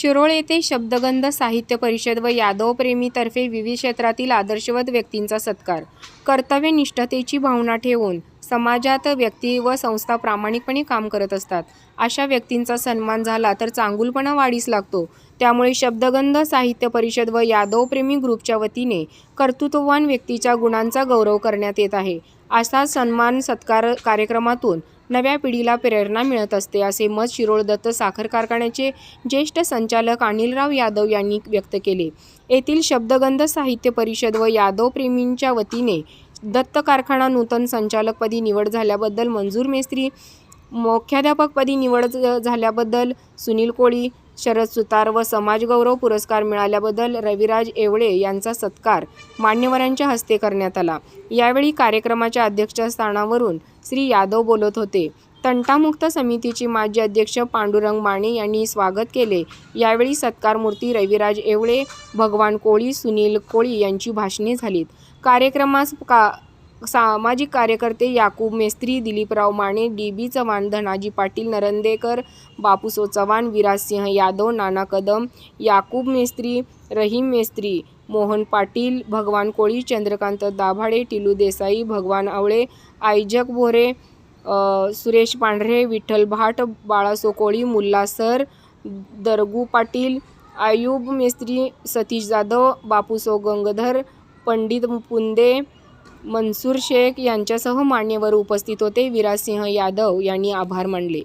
शिरोळ येथे शब्दगंध साहित्य परिषद व यादव प्रेमीतर्फे विविध क्षेत्रातील आदर्शवत व्यक्तींचा सत्कार. कर्तव्यनिष्ठतेची भावना ठेवून समाजात व्यक्ती व संस्था प्रामाणिकपणे काम करत असतात. अशा व्यक्तींचा सन्मान झाला तर चांगुलपणा वाढीस लागतो. त्यामुळे शब्दगंध साहित्य परिषद व यादव प्रेमी ग्रुपच्या वतीने कर्तृत्ववान व्यक्तीच्या गुणांचा गौरव करण्यात येत आहे. असा सन्मान सत्कार कार्यक्रमातून नव्या पिढीला प्रेरणा मिळत असते असे मत शिरोळ दत्त साखर कारखान्याचे ज्येष्ठ संचालक अनिलराव यादव यांनी व्यक्त केले. येथील शब्दगंध साहित्य परिषद व यादव प्रेमींच्या वतीने दत्त कारखाना नूतन संचालकपदी निवड झाल्याबद्दल मंजूर मेस्त्री मुख्याध्यापकपदी निवड झाल्याबद्दल सुनील कोळी शरद सुतार व समाजगौरव पुरस्कार मिळाल्याबद्दल रविराज येवळे यांचा सत्कार मान्यवरांच्या हस्ते करण्यात आला. यावेळी कार्यक्रमाच्या अध्यक्षस्थानावरून श्री यादव बोलत होते. तंटामुक्त समितीचे माजी अध्यक्ष पांडुरंग माने यांनी स्वागत केले. यावेळी सत्कारमूर्ती रविराज येवळे भगवान कोळी सुनील कोळी यांची भाषणे झालीत. कार्यक्रमास का सामाजिक कार्यकर्ते याकूब मेस्त्री दिलीपराव माने डी बी चव्हाण धनाजी पाटील नरंदेकर बापूसो चव्हाण विराजसिंह यादव नाना कदम याकूब मेस्त्री रहीम मेस्त्री मोहन पाटील भगवान कोळी चंद्रकांत दाभाडे टिलू देसाई भगवान आवळे आयजक भोरे सुरेश पांढरे विठ्ठल भाट बाळासो कोळी मुल्ला सर दरगू पाटील आयुब मेस्त्री सतीश जाधव बापूसो गंगधर पंडित पुंदे मनसूर शेख यांच्यासह मान्यवर उपस्थित होते. विराजसिंह यादव यांनी आभार मानले.